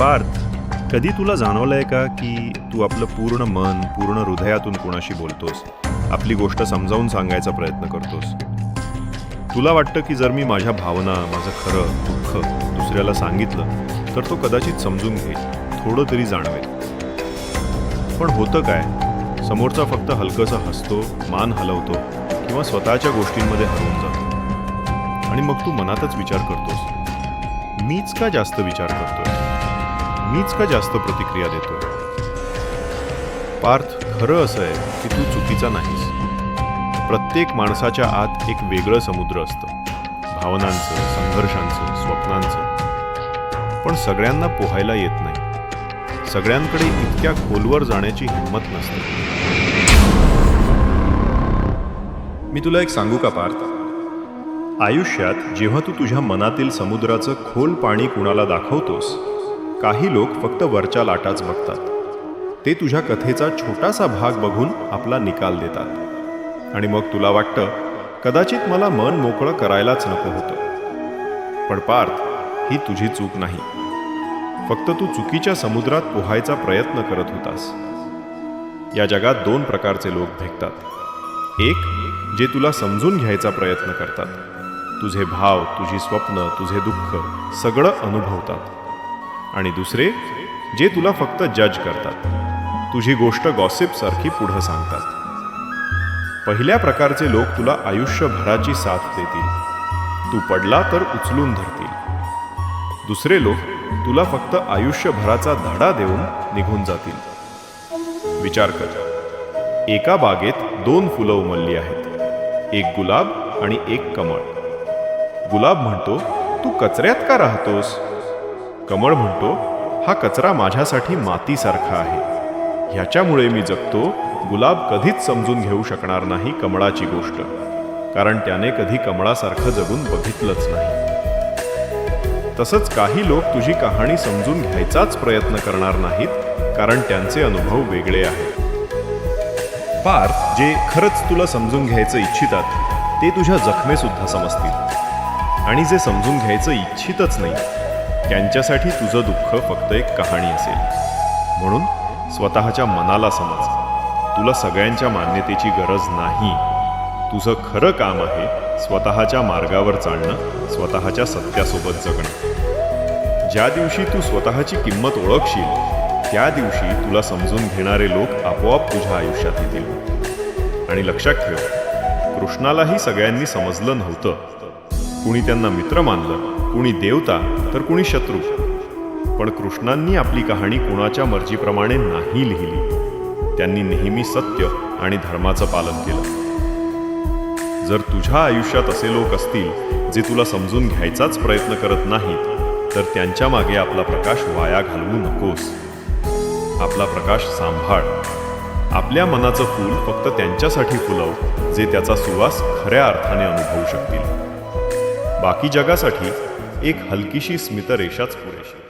पार्थ कधी तुला जाणवलंय का की तू आपलं पूर्ण मन पूर्ण हृदयातून कोणाशी बोलतोस? आपली गोष्ट समजावून सांगायचा प्रयत्न करतोस? तुला वाटतं की जर मी माझ्या भावना माझं खरं दुःख दुसऱ्याला सांगितलं तर तो कदाचित समजून घेईल थोडं तरी जाणवेल. पण होतं काय? समोरचा फक्त हलकंसं हसतो मान हलवतो किंवा स्वतःच्या गोष्टींमध्ये हरवून जातो. आणि मग तू मनातच विचार करतोस. मीच का जास्त विचार करतोय? मीच का जास्त प्रतिक्रिया देतोय. पार्थ खरं असं आहे की तू चुकीचा नाहीस. प्रत्येक माणसाच्या आत एक वेगळं समुद्र असतं. भावनांचं संघर्षांचं स्वप्नांचं. पण सगळ्यांना पोहायला येत नाही. सगळ्यांकडे इतक्या खोलवर जाण्याची हिंमत नसते. मी तुला एक सांगू का पार्थ? आयुष्यात जेव्हा तू तुझ्या मनातील समुद्राचं खोल पाणी कुणाला दाखवतोस काही लोक फक्त वरच्या लाटाच बघतात. ते तुझ्या कथेचा छोटासा भाग बघून आपला निकाल देतात. आणि मग तुला वाटतं कदाचित मला मन मोकळं करायलाच नको होतं. पण पार्थ ही तुझी चूक नाही. फक्त तू चुकीच्या समुद्रात पोहायचा प्रयत्न करत होतास. या जगात दोन प्रकारचे लोक भेटतात. एक जे तुला समजून घ्यायचा प्रयत्न करतात. तुझे भाव तुझी स्वप्न तुझे दुःख सगळं अनुभवतात. आणि दुसरे जे तुला फक्त जज करतात. तुझी गोष्ट गॉसिपसारखी पुढं सांगतात. पहिल्या प्रकारचे लोक तुला आयुष्यभराची साथ देतील. तू पडला तर उचलून धरतील. दुसरे लोक तुला फक्त आयुष्यभराचा धडा देऊन निघून जातील. विचार कर. एका बागेत दोन फुलं उमलली आहेत. एक गुलाब आणि एक कमळ. गुलाब म्हणतो तू कचऱ्यात का राहतोस? कमळ म्हणतो हा कचरा माझ्यासाठी मातीसारखा आहे. ह्याच्यामुळे मी जगतो गुलाब कधीच समजून घेऊ शकणार नाही कमळाची गोष्ट. कारण त्याने कधी कमळासारखं जगून बघितलंच नाही. तसंच काही लोक तुझी कहाणी समजून घ्यायचाच प्रयत्न करणार नाहीत कारण त्यांचे अनुभव वेगळे आहेत. पार्थ जे खरंच तुला समजून घ्यायचं इच्छितात ते तुझ्या जखमेसुद्धा समजतील. आणि जे समजून घ्यायचं इच्छितच नाही त्यांच्यासाठी तुझं दुःख फक्त एक कहाणी असेल. म्हणून स्वतःच्या मनाला समज. तुला सगळ्यांच्या मान्यतेची गरज नाही. तुझं खरं काम आहे स्वतःच्या मार्गावर चालणं स्वतःच्या सत्यासोबत जगणं. ज्या दिवशी तू स्वतःची किंमत ओळखशील त्या दिवशी तुला समजून घेणारे लोक आपोआप तुझ्या आयुष्यात येतील. आणि लक्षात ठेव कृष्णालाही सगळ्यांनी समजलं नव्हतं. कुणी त्यांना मित्र मानलं कुणी देवता तर कुणी शत्रू. पण कृष्णांनी आपली कहाणी कुणाच्या मर्जीप्रमाणे नाही लिहिली. त्यांनी नेहमी सत्य आणि धर्माचं पालन केलं. जर तुझ्या आयुष्यात असे लोक असतील जे तुला समजून घ्यायचाच प्रयत्न करत नाहीत तर त्यांच्या मागे आपला प्रकाश वाया घालवू नकोस. आपला प्रकाश सांभाळ. आपल्या मनाचं फूल फक्त त्यांच्यासाठी फुलव जे त्याचा सुवास खऱ्या अर्थाने अनुभवू शकतील. बाकी जगासाठी एक हलकीशी स्मितरेषाच पुरेशी.